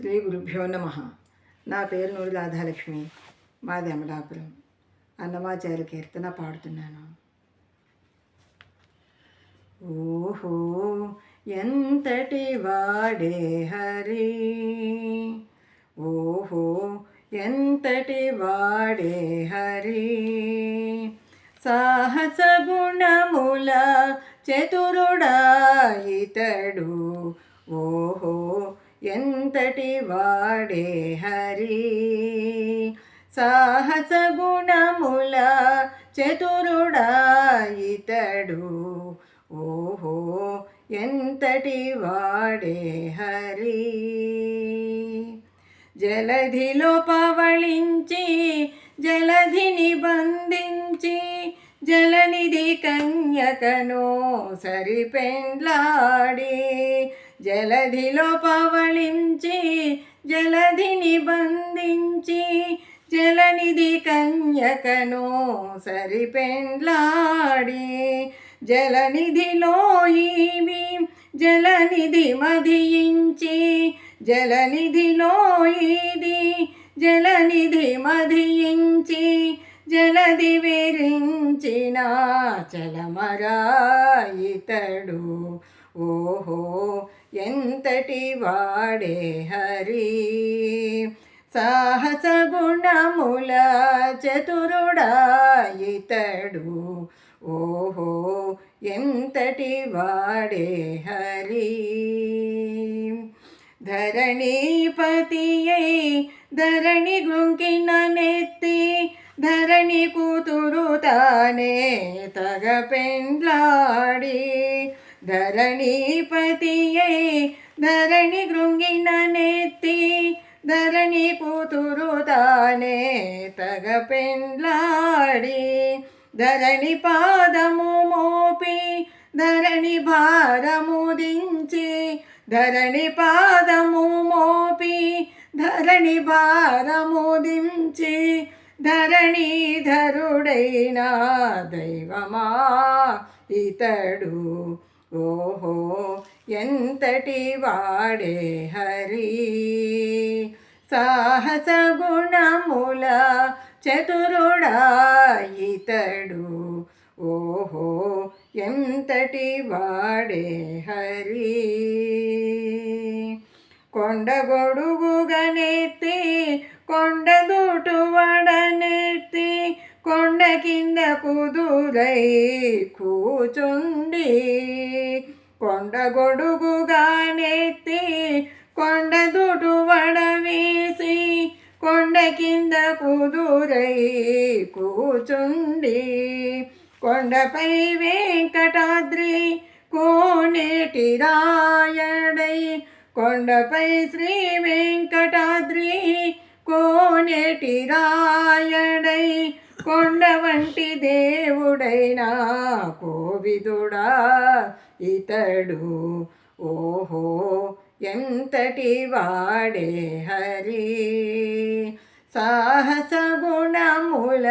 శ్రీ గురుభ్యో నమ. నా పేరు నూరి రాధాలక్ష్మి. మాది అమలాపురం అన్నమాచార్య కీర్తన పాడుతున్నాను. ఓహో ఎంతటి వాడే హరి. ఓహో ఎంతటి వాడే హరి. సాహస గుణముల చతురుడా ఇతడు. ఓహో ఎంతటి వాడే హరి. సాహస గుణముల చతురుడా ఇతడు ఓహో ఎంతటి వాడే హరి. జలధిలో పవళించి జలధిని బంధించి జలనిధి కన్యకను సరిపెండ్లాడి జలధిలో పవళించి జలధిని బంధించి జలనిధి కన్యకను సరిపెండ్లాడి. జలనిధిలో ఇవి జలనిధి మధియించి జలనిధిలో ఇది జలనిధి మధియించి జలది విరించిన చలమరా ఇతడు ఓహో ఎంతటి వాడే హరి? సాహస గుణముల చతురుడా ఇతడు. ఓహో ఎంతటి వాడే హరి? ధరణీపతియై ధరణి గుంకిన నెత్తి ధరణి కూతురు తానే తగ పెండ్లాడి ధరణీపతియై ధరణి కృంగిన నెత్తి ధరణి కూతురు తానే తగ పెండ్లాడి ధరణి పాదము మోపి ధరణి భారము దించి ధరణి పాదము మోపి ధరణి భారము దించి ధరణీధరుడైన దైవమా ఇతడు. ఓహో ఎంతటి వాడే హరి. సాహస గుణముల చతురుడా ఇతడు ఓహో ఎంతటి వాడే హరి. కొండగొడుగుగనెత్తి కొండదూటు వడనెత్తి కొండ కింద కుదురై కూచుండి కొండగొడుగుగానెత్తి కొండదూటు వడవేసి కొండ కింద కుదురై కూచుండి కొండపై వెంకటాద్రి కోనేటి రాయడై కొండపై శ్రీ వెంకటాద్రి కోనేటి రాయడై కొండ వంటి దేవుడైనా కోవిదుడా ఇతడు. ఓహో ఎంతటి వాడే హరి! సాహస గుణముల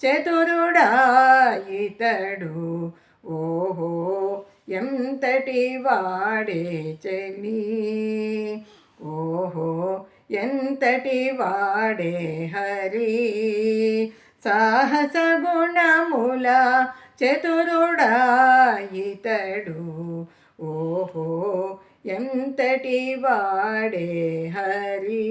చతురుడా ఇతడు. ఓహో ఎంతటి వాడే చెలి! ఓహో ఎంతటి వాడే హరి! సాహస గుణముల చతురుడా ఇతడు ఓహో ఎంతటి వాడే హరి!